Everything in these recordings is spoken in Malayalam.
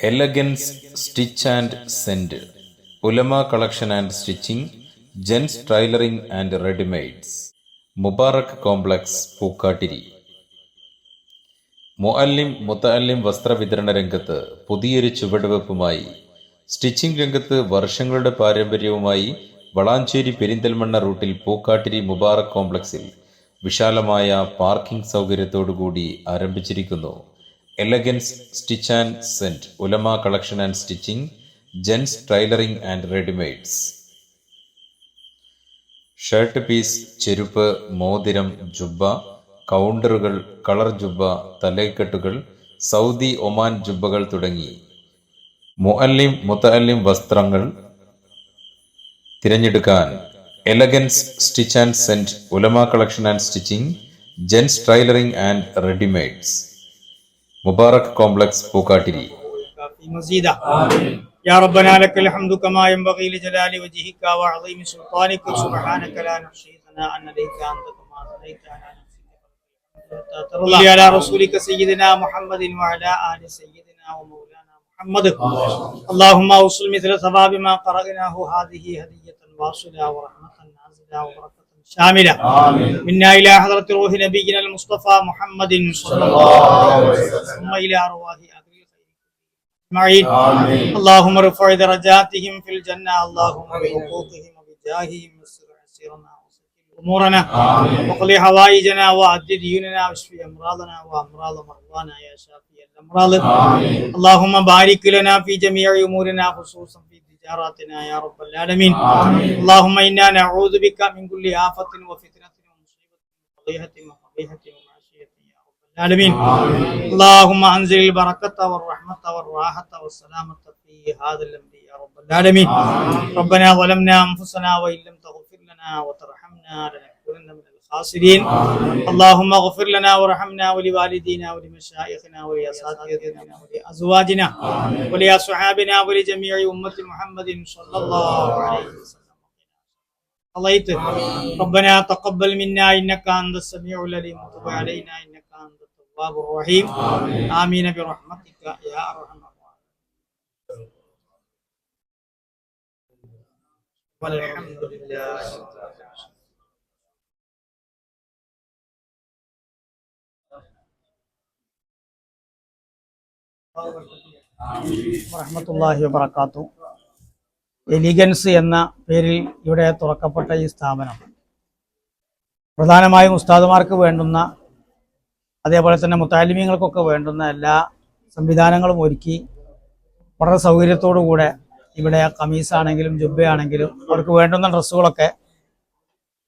Elegance stitch and scent Ulama collection and stitching gents tailoring and readymades Mubarak complex Pookkattiri മുഅല്ലിം മുത്തഅല്ലിം വസ്ത്രവിതരണ രംഗത്ത് പുതിയൊരു ചുവടുവെപ്പുമായി സ്റ്റിച്ചിംഗ് രംഗത്ത് വർഷങ്ങളുടെ പാരമ്പര്യവുമായി വളാഞ്ചേരി പെരിന്തൽമണ്ണ റൂട്ടിൽ പൂക്കാട്ടിരി മുബാറക് കോംപ്ലക്സിൽ വിശാലമായ പാർക്കിംഗ് സൗകര്യത്തോടുകൂടി ആരംഭിച്ചിരിക്കുന്നു elegance stitch and scent Ulama collection and stitching gents tailoring and readymades shirt piece ചെരുപ്പ് മോതിരം ജുബ്ബ കൗണ്ടറുകൾ കളർ ജുബ്ബ തലേക്കെട്ടുകൾ സൗദി ഒമാൻ ജുബ്ബകൾ തുടങ്ങി. മുഅല്ലിം മുത്തഅല്ലിം വസ്ത്രങ്ങൾ തിരഞ്ഞെടുക്കാൻ. Elegance stitch and scent Ulama collection and stitching gents tailoring and readymades Mubarak complex Pookkattiri في مزيدا يا ربنا لك الحمد كما ينبغي لجلال وجهك وعظيم سلطانك سبحانك لا نحصي ثناء عليك انت كما اثنيت على نفسك ترضي على رسولك سيدنا محمد وعلى ال سيدنا ومولانا محمد اللهم اوصل مثل ثواب ما قرأناه هذه هدية واصلة ورحمة نازلة وبركة شاملة منا إلى حضرة روح نبينا المصطفى محمد صلى الله عليه وسلم ثم إلى أرواح أهل الخير أجمعين اللهم ارفع درجاتهم في الجنة اللهم بحقوقهم وبجاههم وسر عسيرنا وسكن أمورنا وقضي حوائجنا وأد ديوننا واشف أمراضنا وأمراض مرضانا يا شافي الأمراض اللهم بارك لنا في جميع أمورنا خصوصا في تجاراتنا يا رب العالمين اللهم إنا نعوذ بك من كل آفة وفتنة ومصيبة وضيعة وقبيحة ومعصية يا رب العالمين اللهم أنزل البركة والرحمة والراحة والسلامة في هذا الأمر يا رب العالمين ربنا ظلمنا أنفسنا وإن لم تغفر لنا وترحمنا لنكونن من الخاسرين. اللهم اغفر لنا وارحمنا ولوالدينا ولمشايخنا ولأساتذتنا ولأزواجنا ولأصحابنا ولجميع أمة محمد صلى الله عليه وسلم. قضيت ربنا تقبل منا إنك أنت السميع العليم. وتب علينا إنك أنت التواب الرحيم. آمين برحمتك يا أرحم والحمد لله വറഹമത്തല്ലാഹി വബർക്കാത്തു എലിഗൻസ് എന്ന പേരിൽ ഇവിടെ തുറക്കപ്പെട്ട ഈ സ്ഥാപനം. പ്രധാനമായും ഉസ്താദുമാർക്ക് വേണ്ടുന്ന അതേപോലെ തന്നെ മുത്താലിമീങ്ങൾക്കൊക്കെ വേണ്ടുന്ന എല്ലാ സംവിധാനങ്ങളും ഒരുക്കി വളരെ സൗകര്യത്തോടു കൂടെ ഇവിടെ കമീസാണെങ്കിലും ജുബയാണെങ്കിലും അവർക്ക് വേണ്ടുന്ന ഡ്രസ്സുകളൊക്കെ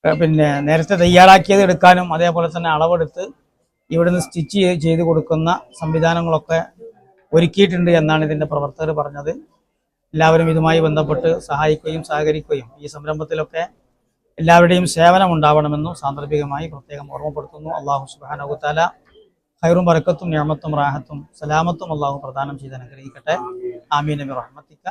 പിന്നെ നേരത്തെ തയ്യാറാക്കിയത് എടുക്കാനും അതേപോലെ തന്നെ അളവെടുത്ത് ഇവിടുന്ന് സ്റ്റിച്ച് ചെയ്ത് കൊടുക്കുന്ന സംവിധാനങ്ങളൊക്കെ ഒരുക്കിയിട്ടുണ്ട് എന്നാണ് ഇതിന്റെ പ്രവർത്തകർ പറഞ്ഞത്. എല്ലാവരും ഇതുമായി ബന്ധപ്പെട്ട് സഹായിക്കുകയും സഹകരിക്കുകയും ഈ സംരംഭത്തിലൊക്കെ എല്ലാവരുടെയും സേവനം ഉണ്ടാവണമെന്നും സാന്ദർഭികമായി പ്രത്യേകം ഓർമ്മപ്പെടുത്തുന്നു. അള്ളാഹു സുബാനകുത്താല ഹൈറും ബറക്കത്തും ഞാമത്തും റാഹത്തും സലാമത്തും അള്ളാഹു പ്രദാനം ചെയ്ത് അനുഗ്രഹിക്കട്ടെ. ആമീൻ. റഹ്മത്തിക്ക.